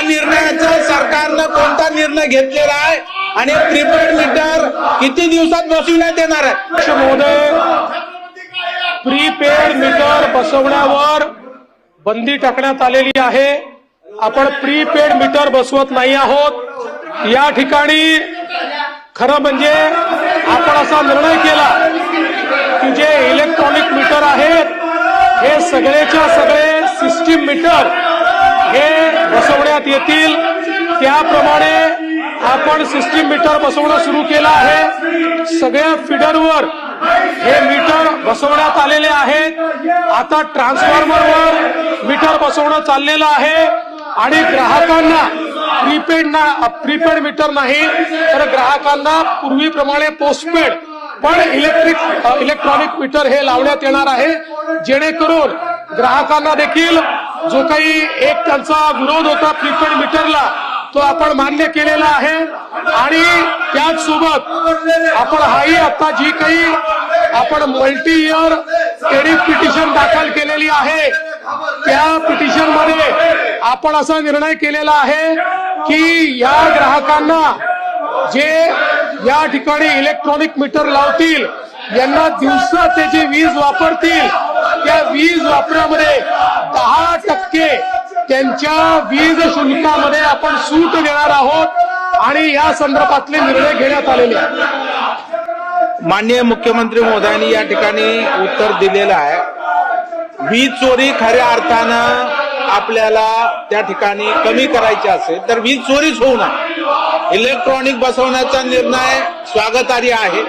या निर्णयाचा सरकारनं कोणता निर्णय घेतलेला आहे? आणि प्रीपेड मीटर किती दिवसात बसविण्यात येणार आहे? महोदय प्रीपेड मीटर बसवण्यावर बंदी टाकण्यात आलेली आहे. आपण प्रीपेड मीटर बसवत नाही आहोत. या ठिकाणी खरं म्हणजे आपण असा निर्णय केला की जे इलेक्ट्रॉनिक मीटर आहेत हे सगळेच्या सगळे सिस्टीम मीटर हे बसवण्यात येतील. त्याप्रमाणे आपण सिस्टीम मीटर बसवणं सुरू केलं आहे. सगळ्या फिडरवर हे मीटर बसवण्यात आलेले आहेत. आता ट्रान्सफॉर्मरवर मीटर बसवणं चाललेलं आहे. आणि ग्राहकांना प्रीपेड ना प्रीपेड मीटर नाही तर ग्राहकांना पूर्वीप्रमाणे पोस्टपेड पण इलेक्ट्रिक इलेक्ट्रॉनिक मीटर हे लावण्यात येणार आहे. जेणेकरून ग्राहकांना देखील जो काही एक त्यांचा विरोध होता प्रीपेड मीटरला तो आपण मान्य केलेला आहे. आणि त्याच सोबत आपण हाही आता जी काही आपण मल्टी इयर एडिट पिटिशन दाखल केलेली आहे त्या पिटिशनमध्ये आपण असा निर्णय केलेला आहे की या ग्राहकांना जे या ठिकाणी इलेक्ट्रॉनिक मीटर लावतील यांना दिवसा ते वीज वापरतील त्या वीज वापरामध्ये दहा टक्के त्यांच्या वीज शुल्कामध्ये आपण सूट देणार आहोत आणि या संदर्भातले निर्णय घेण्यात आलेले आहेत. माननीय मुख्यमंत्री महोदयांनी या ठिकाणी उत्तर दिलेलं आहे. वीज चोरी खऱ्या अर्थानं आपल्याला त्या ठिकाणी कमी करायची असेल तर वीज चोरीच होऊ नये. इलेक्ट्रॉनिक बसवण्याचा निर्णय स्वागतार्ह आहे.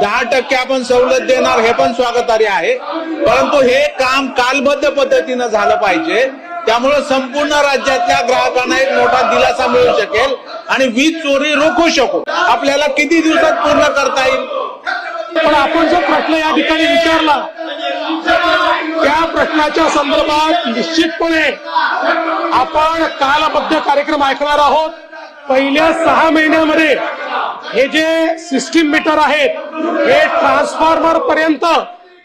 दहा टक्के आपण सवलत देणार हे पण स्वागतार्ह आहे. परंतु हे काम कालबद्ध पद्धतीनं झालं पाहिजे. त्यामुळे संपूर्ण राज्यातल्या ग्राहकांना एक मोठा दिलासा मिळू शकेल आणि वीज चोरी रोखू शकू. आपल्याला किती दिवसात पूर्ण करता येईल? पण आपण जो प्रश्न या ठिकाणी विचारला त्या प्रश्नाच्या संदर्भात निश्चितपणे आपण कालबद्ध कार्यक्रम ऐकणार आहोत. पहिल्या सहा महिन्यामध्ये हे जे सिस्टीम मीटर आहेत हे ट्रान्सफॉर्मर पर्यंत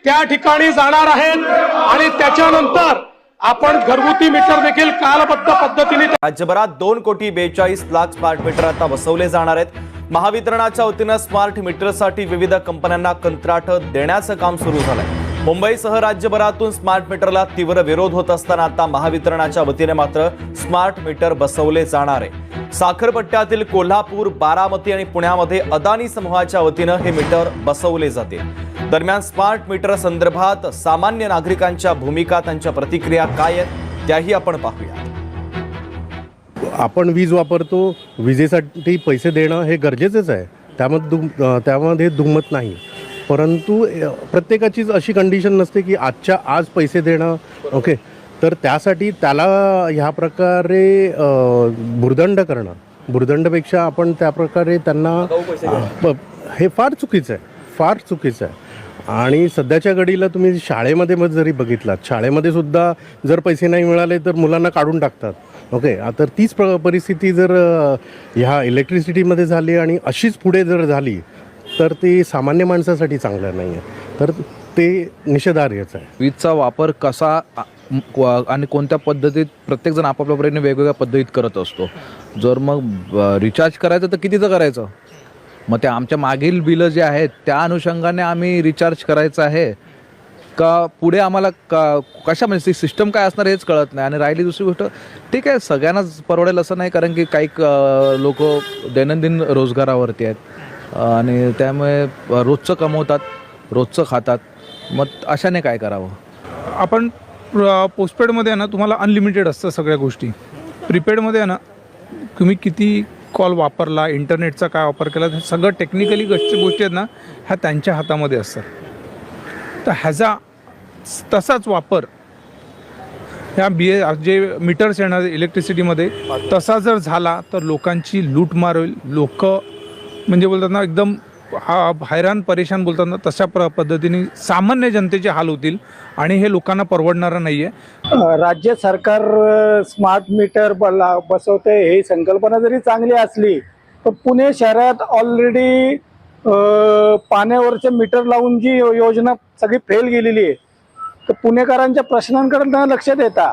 त्या ठिकाणी जाणार आहेत आणि त्याच्यानंतर आपण घरगुती मीटर देखील कालबद्ध पद्धतीने राज्यभरात दोन कोटी बेचाळीस लाख स्मार्ट मीटर आता बसवले जाणार आहेत. महावितरणाच्या वतीनं स्मार्ट मीटरसाठी विविध कंपन्यांना कंत्राट देण्याचं काम सुरू झालंय. मुंबईसह राज्यभरातून स्मार्ट मीटरला तीव्र विरोध होत असताना आता महावितरणाच्या वतीने मात्र स्मार्ट मीटर बसवले जाणार. आहे साखरपट्ट्यातील कोल्हापूर बारामती आणि पुण्यामध्ये अदानी समूहाच्या वतीनं हे मीटर बसवले जाते. दरम्यान स्मार्ट मीटर संदर्भात सामान्य नागरिकांच्या भूमिका त्यांच्या प्रतिक्रिया काय आहेत त्याही आपण पाहूया आपण वीज वापरतो विजेसाठी पैसे देणं हे गरजेचंच आहे. त्यामध्ये दुम त्यामध्ये दुमत नाही. परंतु प्रत्येकाचीच अशी कंडिशन नसते की आजच्या आज पैसे देणं. ओके तर त्यासाठी त्याला ह्या प्रकारे भुर्दंड करणं. भुर्दंडपेक्षा आपण त्या प्रकारे त्यांना हे फार चुकीचं आहे. फार चुकीचं आहे. आणि सध्याच्या घडीला तुम्ही शाळेमध्ये मग जरी बघितलात शाळेमध्ये सुद्धा जर पैसे नाही मिळाले तर मुलांना काढून टाकतात. ओके तर तीच प्र परिस्थिती जर ह्या इलेक्ट्रिसिटीमध्ये झाली आणि अशीच पुढे जर झाली तर ते सामान्य माणसासाठी चांगलं नाही आहे तर ते निषेधार्हच आहे. वीजचा वापर कसा आणि कोणत्या पद्धतीत प्रत्येकजण आपापल्या परीने वेगवेगळ्या पद्धतीत करत असतो? जर मग रिचार्ज करायचं तर कितीचं करायचं? मग ते आमच्या मागील बिलं जे आहेत त्या अनुषंगाने आम्ही रिचार्ज करायचं आहे. का पुढे आम्हाला का कशा म्हणजे सिस्टम काय असणार हेच कळत नाही. आणि राहिली दुसरी गोष्ट ठीक आहे सगळ्यांनाच परवडेल असं नाही कारण की काही लोक दैनंदिन रोजगारावरती आहेत. आणि त्यामुळे रोजचं कमवतात रोजचं खातात. मग अशाने काय करावं? आपण पोस्टपेडमध्ये आहे ना तुम्हाला अनलिमिटेड असतं सगळ्या गोष्टी. प्रीपेडमध्ये आहे ना तुम्ही किती कॉल वापरला इंटरनेटचा काय वापर केला हे सगळं टेक्निकली गोष्टी गोष्टी आहेत ना ह्या त्यांच्या हातामध्ये असतात. तर ह्याचा तसाच वापर ह्या बी ए जे मीटर्स येणार इलेक्ट्रिसिटीमध्ये तसा जर झाला तर लोकांची लूटमार होईल. लोकं म्हणजे बोलतात ना एकदम हा हैराण परेशान बोलताना तशा प्र पद्धतीने सामान्य जनतेचे हाल होतील आणि हे लोकांना परवडणारं नाही आहे राज्य सरकार स्मार्ट मीटर बला बसवते ही संकल्पना जरी चांगली असली तर पुणे शहरात ऑलरेडी पाण्यावरचे मीटर लावून जी योजना सगळी फेल गेलेली आहे. तर पुणेकरांच्या प्रश्नांकडे न लक्ष देता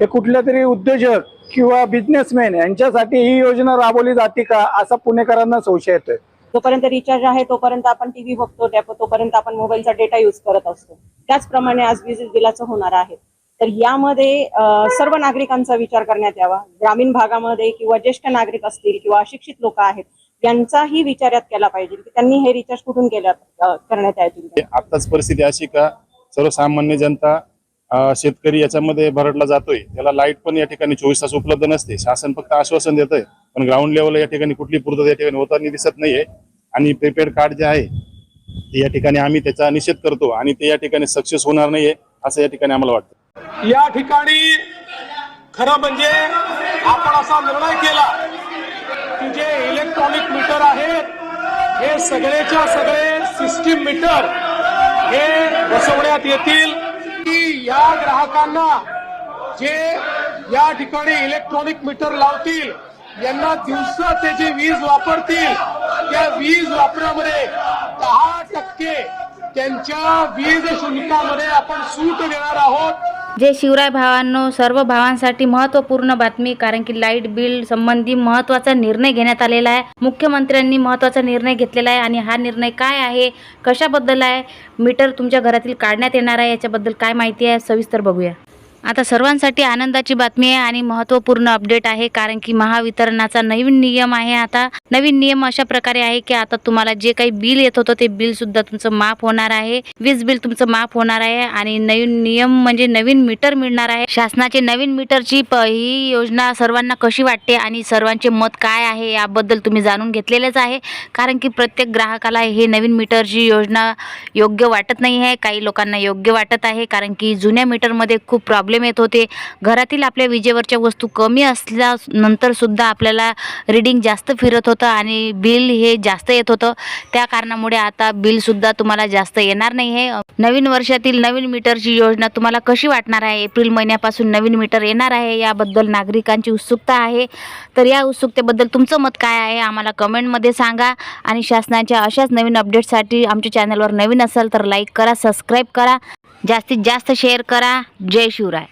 हे कुठल्या तरी उद्योजक किंवा बिझनेसमॅन यांच्यासाठी ही योजना राबवली जाते का असा पुणेकरांना संशय येतोय. जोपर्यंत रिचार्ज आहे तोपर्यंत आपण टीव्ही बघतो त्या- तोपर्यंत आपण मोबाईलचा डेटा युज करत असतो. त्याचप्रमाणे आज वीज बिलाचं होणार आहे. तर यामध्ये सर्व नागरिकांचा विचार करण्यात यावा. ग्रामीण भागामध्ये किंवा ज्येष्ठ नागरिक असतील किंवा अशिक्षित लोक आहेत यांचाही विचार यात केला पाहिजे की त्यांनी हे रिचार्ज कुठून केल्या करण्यात यायचे आताच परिस्थिती अशी का सर्वसामान्य जनता शेतकरी याच्यामध्ये भरडला जातोय. त्याला लाइट पण या ठिकाणी चोवीस तास उपलब्ध नसते. शासन फक्त आश्वासन देत आहे पण ग्राउंड लेवलला या ठिकाणी कुठली पूर्तता या ठिकाणी होताना दिसत नाहीये. आणि प्रीपेड कार्ड जे आहे ते या ठिकाणी आम्ही त्याचा निषेध करतो आणि ते या ठिकाणी सक्सेस होणार नाहीये असं या ठिकाणी आम्हाला वाटतं. या ठिकाणी खरं म्हणजे आपण असा निर्णय केला की जे इलेक्ट्रॉनिक मीटर आहेत हे सगळेच्या सगळे सिस्टीम मीटर हे बसवण्यात येतील. की या ग्राहकांना जे या ठिकाणी इलेक्ट्रॉनिक मीटर लावतील यांना दिवसा ते जे वीज वापरतील त्या वीज वापरामध्ये दहा टक्के त्यांच्या वीज शुल्कामध्ये आपण सूट देणार आहोत. जे शिवराय भावांनो सर्व भावांसाठी महत्त्वपूर्ण बातमी कारण की लाइट बिल संबंधी महत्त्वाचा निर्णय घेण्यात आलेला आहे. मुख्यमंत्र्यांनी महत्त्वाचा निर्णय घेतलेला आहे आणि हा निर्णय काय आहे कशाबद्दल आहे मीटर तुमच्या घरातील काढण्यात येणार आहे याच्याबद्दल काय माहिती आहे सविस्तर बघूया. आता सर्वांसाठी आनंदाची बातमी आहे आणि महत्त्वपूर्ण अपडेट आहे कारण की महावितरणाचा नवीन नियम आहे. आता नवीन नियम अशा प्रकारे आहे की आता तुम्हाला जे काही बिल येत होतं ते बिल सुद्धा तुमचं माफ होणार आहे. वीज बिल तुमचं माफ होणार आहे आणि नवीन नियम म्हणजे नवीन मीटर मिळणार आहे. शासनाचे नवीन मीटरची प ही योजना सर्वांना कशी वाटते आणि सर्वांचे मत काय आहे याबद्दल तुम्ही जाणून घेतलेलेच आहे. कारण की प्रत्येक ग्राहकाला हे नवीन मीटरची योजना योग्य वाटत नाही आहे काही लोकांना योग्य वाटत आहे कारण की जुन्या मीटरमध्ये खूप प्रॉब्लेम प्रॉब्लेम येत होते. घरातील आपल्या विजेवरच्या वस्तू कमी असल्या नंतरसुद्धा आपल्याला रिडिंग जास्त फिरत होतं आणि बिल हे जास्त येत होतं. त्या कारणामुळे आता बिलसुद्धा तुम्हाला जास्त येणार नाही आहे. नवीन वर्षातील नवीन मीटरची योजना तुम्हाला कशी वाटणार आहे? एप्रिल महिन्यापासून नवीन मीटर येणार आहे. याबद्दल नागरिकांची उत्सुकता आहे. तर या उत्सुकतेबद्दल तुमचं मत काय आहे? आम्हाला कमेंटमध्ये सांगा आणि शासनाच्या अशाच नवीन अपडेट्ससाठी आमच्या चॅनलवर नवीन असाल तर लाईक करा सबस्क्राईब करा. जास्तीत जास्त शेअर करा. जय शिवराय.